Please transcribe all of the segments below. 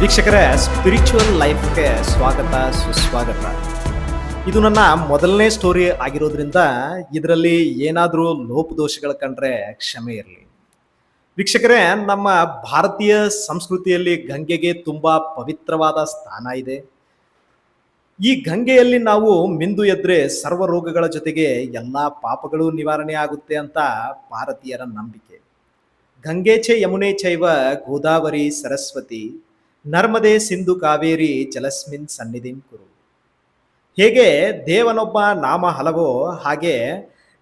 ವೀಕ್ಷಕರೇ ಸ್ಪಿರಿಚುವಲ್ ಲೈಫ್ಗೆ ಸ್ವಾಗತ, ಸುಸ್ವಾಗತ. ಇದು ನನ್ನ ಮೊದಲನೇ ಸ್ಟೋರಿ ಆಗಿರೋದ್ರಿಂದ ಇದರಲ್ಲಿ ಏನಾದರೂ ಲೋಪದೋಷಗಳು ಕಂಡ್ರೆ ಕ್ಷಮೆ ಇರಲಿ. ವೀಕ್ಷಕರೇ, ನಮ್ಮ ಭಾರತೀಯ ಸಂಸ್ಕೃತಿಯಲ್ಲಿ ಗಂಗೆಗೆ ತುಂಬ ಪವಿತ್ರವಾದ ಸ್ಥಾನ ಇದೆ. ಈ ಗಂಗೆಯಲ್ಲಿ ನಾವು ಮಿಂದು ಎದ್ರೆ ಸರ್ವ ರೋಗಗಳ ಜೊತೆಗೆ ಎಲ್ಲ ಪಾಪಗಳು ನಿವಾರಣೆ ಆಗುತ್ತೆ ಅಂತ ಭಾರತೀಯರ ನಂಬಿಕೆ. ಗಂಗೆ ಚೈ ಯಮುನೆ ಚೈವ ಗೋದಾವರಿ ಸರಸ್ವತಿ ನರ್ಮದೆ ಸಿಂಧು ಕಾವೇರಿ ಜಲಸ್ಮಿನ್ ಸನ್ನಿಧಿಂ ಕುರು. ಹೇಗೆ ದೇವನೊಬ್ಬ ನಾಮ ಹಲವು, ಹಾಗೆ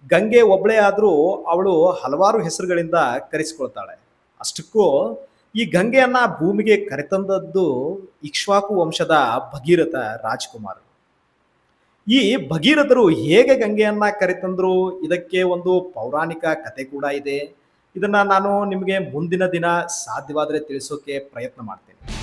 ಗಂಗೆ ಒಬ್ಬಳೇ ಆದರೂ ಅವಳು ಹಲವಾರು ಹೆಸರುಗಳಿಂದ ಕರೆಸಿಕೊಳ್ತಾಳೆ. ಅಷ್ಟಕ್ಕೂ ಈ ಗಂಗೆಯನ್ನ ಭೂಮಿಗೆ ಕರೆತಂದದ್ದು ಇಕ್ಷ್ವಾಕು ವಂಶದ ಭಗೀರಥ ರಾಜ್ಕುಮಾರ್. ಈ ಭಗೀರಥರು ಹೇಗೆ ಗಂಗೆಯನ್ನ ಕರೆತಂದ್ರು, ಇದಕ್ಕೆ ಒಂದು ಪೌರಾಣಿಕ ಕತೆ ಕೂಡ ಇದೆ. ಇದನ್ನ ನಾನು ನಿಮಗೆ ಮುಂದಿನ ದಿನ ಸಾಧ್ಯವಾದರೆ ತಿಳಿಸೋಕೆ ಪ್ರಯತ್ನ ಮಾಡ್ತೇನೆ.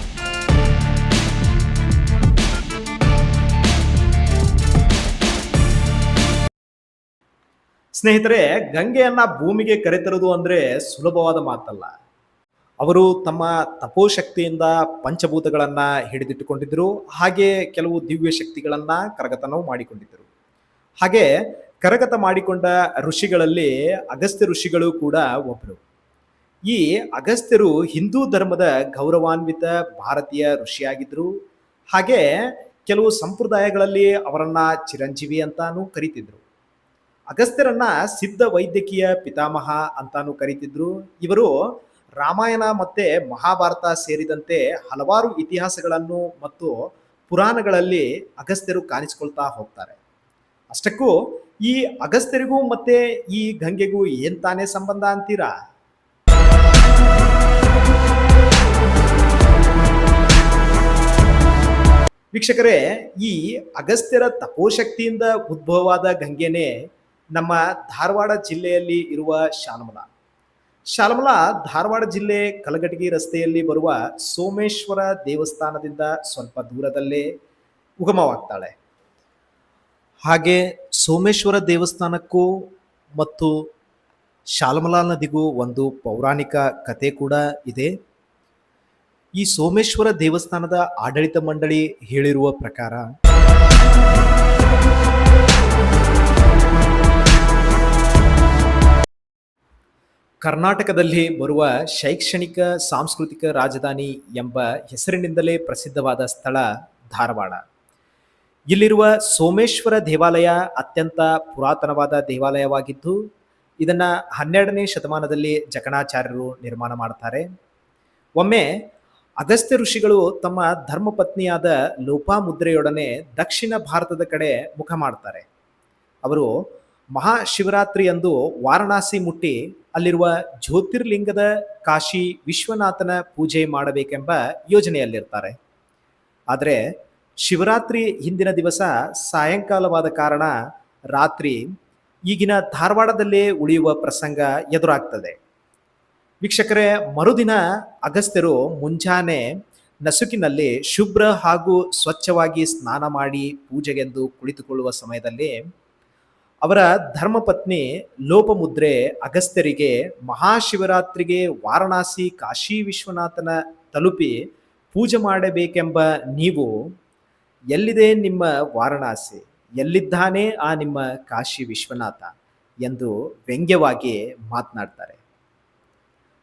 ಸ್ನೇಹಿತರೆ, ಗಂಗೆಯನ್ನ ಭೂಮಿಗೆ ಕರೆತರುವುದು ಅಂದ್ರೆ ಸುಲಭವಾದ ಮಾತಲ್ಲ. ಅವರು ತಮ್ಮ ತಪೋಶಕ್ತಿಯಿಂದ ಪಂಚಭೂತಗಳನ್ನ ಹಿಡಿದಿಟ್ಟುಕೊಂಡಿದ್ದರು. ಹಾಗೆ ಕೆಲವು ದಿವ್ಯ ಶಕ್ತಿಗಳನ್ನ ಕರಗತನವು ಮಾಡಿಕೊಂಡಿದ್ದರು. ಹಾಗೆ ಕರಗತ ಮಾಡಿಕೊಂಡ ಋಷಿಗಳಲ್ಲಿ ಅಗಸ್ತ್ಯ ಋಷಿಗಳು ಕೂಡ ಒಬ್ಬರು ಈ ಅಗಸ್ತ್ಯರು ಹಿಂದೂ ಧರ್ಮದ ಗೌರವಾನ್ವಿತ ಭಾರತೀಯ ಋಷಿಯಾಗಿದ್ದರು ಹಾಗೆ ಕೆಲವು ಸಂಪ್ರದಾಯಗಳಲ್ಲಿ ಅವರನ್ನ ಚಿರಂಜೀವಿ ಅಂತಾನೂ ಕರೀತಿದ್ರು. ಅಗಸ್ತ್ಯರನ್ನ ಸಿದ್ಧ ವೈದ್ಯಕೀಯ ಪಿತಾಮಹ ಅಂತಾನು ಕರೀತಿದ್ರು. ಇವರು ರಾಮಾಯಣ ಮತ್ತೆ ಮಹಾಭಾರತ ಸೇರಿದಂತೆ ಹಲವಾರು ಇತಿಹಾಸಗಳನ್ನು ಮತ್ತು ಪುರಾಣಗಳಲ್ಲಿ ಅಗಸ್ತ್ಯರು ಕಾಣಿಸಿಕೊಳ್ತಾ ಹೋಗ್ತಾರೆ. ಅಷ್ಟಕ್ಕೂ ಈ ಅಗಸ್ತ್ಯರಿಗೂ ಮತ್ತೆ ಈ ಗಂಗೆಗೂ ಏನ್ ತಾನೇ ಸಂಬಂಧ ಅಂತೀರಾ? ವೀಕ್ಷಕರೇ, ಈ ಅಗಸ್ತ್ಯರ ತಪೋಶಕ್ತಿಯಿಂದ ಉದ್ಭವವಾದ ಗಂಗೆನೇ ನಮ್ಮ ಧಾರವಾಡ ಜಿಲ್ಲೆಯಲ್ಲಿ ಇರುವ ಶಾಲಮಲ. ಶಾಲಮಲ ಧಾರವಾಡ ಜಿಲ್ಲೆ ಕಲಘಟಗಿ ರಸ್ತೆಯಲ್ಲಿ ಬರುವ ಸೋಮೇಶ್ವರ ದೇವಸ್ಥಾನದಿಂದ ಸ್ವಲ್ಪ ದೂರದಲ್ಲೇ ಉಗಮವಾಗ್ತಾಳೆ. ಹಾಗೆ ಸೋಮೇಶ್ವರ ದೇವಸ್ಥಾನಕ್ಕೂ ಮತ್ತು ಶಾಲಮಲಾ ನದಿಗೂ ಒಂದು ಪೌರಾಣಿಕ ಕತೆ ಕೂಡ ಇದೆ. ಈ ಸೋಮೇಶ್ವರ ದೇವಸ್ಥಾನದ ಆಡಳಿತ ಮಂಡಳಿ ಹೇಳಿರುವ ಪ್ರಕಾರ ಕರ್ನಾಟಕದಲ್ಲಿ ಬರುವ ಶೈಕ್ಷಣಿಕ, ಸಾಂಸ್ಕೃತಿಕ ರಾಜಧಾನಿ ಎಂಬ ಹೆಸರಿನಿಂದಲೇ ಪ್ರಸಿದ್ಧವಾದ ಸ್ಥಳ ಧಾರವಾಡ. ಇಲ್ಲಿರುವ ಸೋಮೇಶ್ವರ ದೇವಾಲಯ ಅತ್ಯಂತ ಪುರಾತನವಾದ ದೇವಾಲಯವಾಗಿದ್ದು, ಇದನ್ನು ಹನ್ನೆರಡನೇ ಶತಮಾನದಲ್ಲಿ ಜಕಣಾಚಾರ್ಯರು ನಿರ್ಮಾಣ ಮಾಡ್ತಾರೆ. ಒಮ್ಮೆ ಅಗಸ್ತ್ಯ ಋಷಿಗಳು ತಮ್ಮ ಧರ್ಮಪತ್ನಿಯಾದ ಲೋಪಾಮುದ್ರೆಯೊಡನೆ ದಕ್ಷಿಣ ಭಾರತದ ಕಡೆ ಮುಖ ಮಾಡ್ತಾರೆ. ಅವರು ಮಹಾಶಿವರಾತ್ರಿಯಂದು ವಾರಣಾಸಿ ಮುಟ್ಟಿ ಅಲ್ಲಿರುವ ಜ್ಯೋತಿರ್ಲಿಂಗದ ಕಾಶಿ ವಿಶ್ವನಾಥನ ಪೂಜೆ ಮಾಡಬೇಕೆಂಬ ಯೋಜನೆಯಲ್ಲಿರ್ತಾರೆ. ಆದರೆ ಶಿವರಾತ್ರಿ ಹಿಂದಿನ ದಿವಸ ಸಾಯಂಕಾಲವಾದ ಕಾರಣ ರಾತ್ರಿ ಈಗಿನ ಧಾರವಾಡದಲ್ಲೇ ಉಳಿಯುವ ಪ್ರಸಂಗ ಎದುರಾಗ್ತದೆ. ವೀಕ್ಷಕರೇ, ಮರುದಿನ ಅಗಸ್ತ್ಯರು ಮುಂಜಾನೆ ನಸುಕಿನಲ್ಲಿ ಶುಭ್ರ ಹಾಗೂ ಸ್ವಚ್ಛವಾಗಿ ಸ್ನಾನ ಮಾಡಿ ಪೂಜೆಗೆಂದು ಕುಳಿತುಕೊಳ್ಳುವ ಸಮಯದಲ್ಲಿ ಅವರ ಧರ್ಮಪತ್ನಿ ಲೋಪಮುದ್ರೆ ಅಗಸ್ತ್ಯರಿಗೆ ಮಹಾಶಿವರಾತ್ರಿಗೆ ವಾರಣಾಸಿ ಕಾಶಿ ವಿಶ್ವನಾಥನ ತಲುಪಿ ಪೂಜೆ ಮಾಡಬೇಕೆಂಬ ನೀವು ಎಲ್ಲಿದೆ ನಿಮ್ಮ ವಾರಣಾಸಿ? ಎಲ್ಲಿದ್ದಾನೆ ಆ ನಿಮ್ಮ ಕಾಶಿ ವಿಶ್ವನಾಥ? ಎಂದು ವ್ಯಂಗ್ಯವಾಗಿ ಮಾತನಾಡ್ತಾರೆ.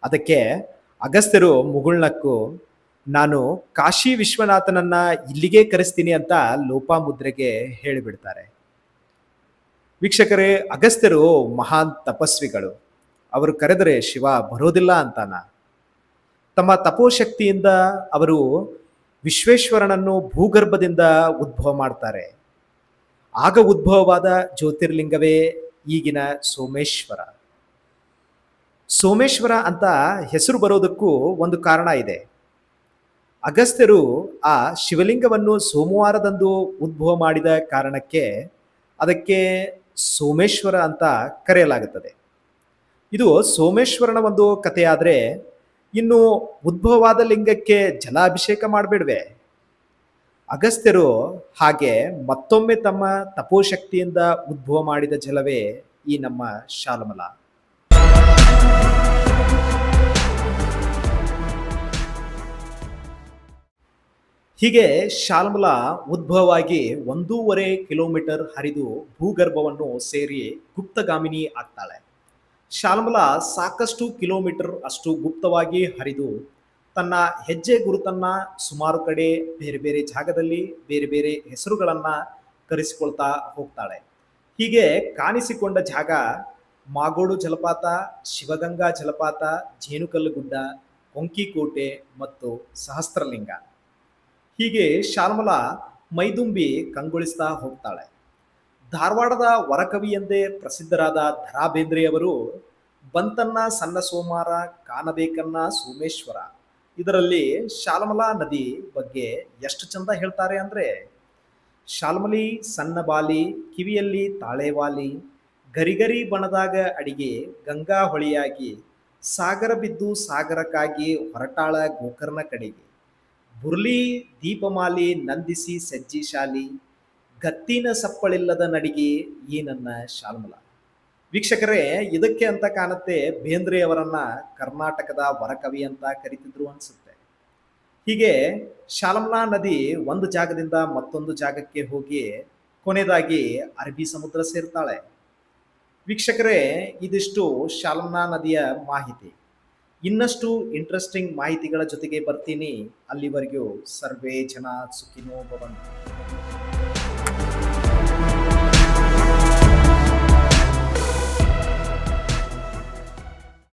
ಅದಕ್ಕೆ ಅಗಸ್ತ್ಯರು ಮುಗುಳ್ನಕ್ಕು, ನಾನು ಕಾಶಿ ವಿಶ್ವನಾಥನನ್ನ ಇಲ್ಲಿಗೆ ಕರೆಸ್ತೀನಿ ಅಂತ ಲೋಪಾಮುದ್ರೆಗೆ ಹೇಳಿಬಿಡ್ತಾರೆ. ವೀಕ್ಷಕರೇ, ಅಗಸ್ತ್ಯರು ಮಹಾನ್ ತಪಸ್ವಿಗಳು. ಅವರು ಕರೆದರೆ, ಶಿವ ಬರೋದಿಲ್ಲ ಅಂತಾನ. ತಮ್ಮ ತಪೋಶಕ್ತಿಯಿಂದ ಅವರು ವಿಶ್ವೇಶ್ವರನನ್ನು ಭೂಗರ್ಭದಿಂದ ಉದ್ಭವ ಮಾಡ್ತಾರೆ. ಆಗ ಉದ್ಭವವಾದ ಜ್ಯೋತಿರ್ಲಿಂಗವೇ ಈಗಿನ ಸೋಮೇಶ್ವರ. ಸೋಮೇಶ್ವರ ಅಂತ ಹೆಸರು ಬರೋದಕ್ಕೂ ಒಂದು ಕಾರಣ ಇದೆ. ಅಗಸ್ತ್ಯರು ಆ ಶಿವಲಿಂಗವನ್ನು ಸೋಮವಾರದಂದು ಉದ್ಭವ ಮಾಡಿದ ಕಾರಣಕ್ಕೆ ಅದಕ್ಕೆ ಸೋಮೇಶ್ವರ ಅಂತ ಕರೆಯಲಾಗುತ್ತದೆ. ಇದು ಸೋಮೇಶ್ವರನ ಒಂದು ಕಥೆಯಾದರೆ ಇನ್ನು ಉದ್ಭವವಾದ ಲಿಂಗಕ್ಕೆ ಜಲಾಭಿಷೇಕ ಮಾಡಬೇಡ್ವೆ. ಅಗಸ್ತ್ಯರು ಹಾಗೆ ಮತ್ತೊಮ್ಮೆ ತಮ್ಮ ತಪೋಶಕ್ತಿಯಿಂದ ಉದ್ಭವ ಮಾಡಿದ ಜಲವೇ ಈ ನಮ್ಮ ಶಾಲಮಲ. ಹೀಗೆ ಶಾಲ್ಮಲ ಉದ್ಭವವಾಗಿ ಒಂದೂವರೆ ಕಿಲೋಮೀಟರ್ ಹರಿದು ಭೂಗರ್ಭವನ್ನು ಸೇರಿ ಗುಪ್ತಗಾಮಿನಿ ಆಗ್ತಾಳೆ. ಶಾಲ್ಮಲ ಸಾಕಷ್ಟು ಕಿಲೋಮೀಟರ್ ಅಷ್ಟು ಗುಪ್ತವಾಗಿ ಹರಿದು ತನ್ನ ಹೆಜ್ಜೆ ಗುರುತನ್ನ ಸುಮಾರು ಕಡೆ ಬೇರೆ ಬೇರೆ ಜಾಗದಲ್ಲಿ ಬೇರೆ ಬೇರೆ ಹೆಸರುಗಳನ್ನ ಕರೆಸಿಕೊಳ್ತಾ ಹೋಗ್ತಾಳೆ. ಹೀಗೆ ಕಾಣಿಸಿಕೊಂಡ ಜಾಗ ಮಾಗೋಡು ಜಲಪಾತ, ಶಿವಗಂಗಾ ಜಲಪಾತ, ಜೇನುಕಲ್ಲು ಗುಡ್ಡ, ಕೊಂಕಿಕೋಟೆ ಮತ್ತು ಸಹಸ್ರಲಿಂಗ. ಹೀಗೆ ಶಾಲ್ಮಲಾ ಮೈದುಂಬಿ ಕಂಗೊಳಿಸ್ತಾ ಹೋಗ್ತಾಳೆ. ಧಾರವಾಡದ ವರಕವಿ ಎಂದೇ ಪ್ರಸಿದ್ಧರಾದ ದರಾ ಬೇಂದ್ರೆಯವರು ಬಂತನ್ನ ಸಣ್ಣ ಸೋಮಾರ ಕಾನಬೇಕನ್ನ ಸೋಮೇಶ್ವರ, ಇದರಲ್ಲಿ ಶಾಲ್ಮಲಾ ನದಿ ಬಗ್ಗೆ ಎಷ್ಟು ಚಂದ ಹೇಳ್ತಾರೆ ಅಂದ್ರೆ ಶಾಲ್ಮಲಿ ಸಣ್ಣ ಬಾಲಿ, ಕಿವಿಯಲ್ಲಿ ತಾಳೆವಾಲಿ ಗರಿಗರಿ ಬಣದಾಗ ಅಡಿಗೆ, ಗಂಗಾ ಹೊಳೆಯಾಗಿ, ಸಾಗರ ಬಿದ್ದು ಸಾಗರಕ್ಕಾಗಿ ಹೊರಟಾಳ ಗೋಕರ್ಣ ಕಡೆಗೆ. ಬುರ್ಲಿ ದೀಪಮಾಲಿ ನಂದಿಸಿ ಸಜ್ಜಿಶಾಲಿ ಗತ್ತಿನ ಸಪ್ಪಳಿಲ್ಲದ ನಡಿಗೆ ಈ ನನ್ನ ಶಾಲ್ಮಲ. ವೀಕ್ಷಕರೇ, ಇದಕ್ಕೆ ಅಂತ ಕಾಣುತ್ತೆ ಬೇಂದ್ರೆ ಅವರನ್ನ ಕರ್ನಾಟಕದ ವರಕವಿ ಅಂತ ಕರಿತಿದ್ರು ಅನ್ಸುತ್ತೆ. ಹೀಗೆ ಶಾಲಮ್ಲಾ ನದಿ ಒಂದು ಜಾಗದಿಂದ ಮತ್ತೊಂದು ಜಾಗಕ್ಕೆ ಹೋಗಿ ಕೊನೆಯದಾಗಿ ಅರಬಿ ಸಮುದ್ರ ಸೇರ್ತಾಳೆ. ವೀಕ್ಷಕರೇ, ಇದಿಷ್ಟು ಶಾಲಮ್ಲಾ ನದಿಯ ಮಾಹಿತಿ. ಇನ್ನಷ್ಟು ಇಂಟ್ರೆಸ್ಟಿಂಗ್ ಮಾಹಿತಿಗಳ ಜೊತೆಗೆ ಬರ್ತೀನಿ. ಅಲ್ಲಿವರೆಗೂ ಸರ್ವೇ ಜನ ಸುಖಿನೋ ಭವಂತು.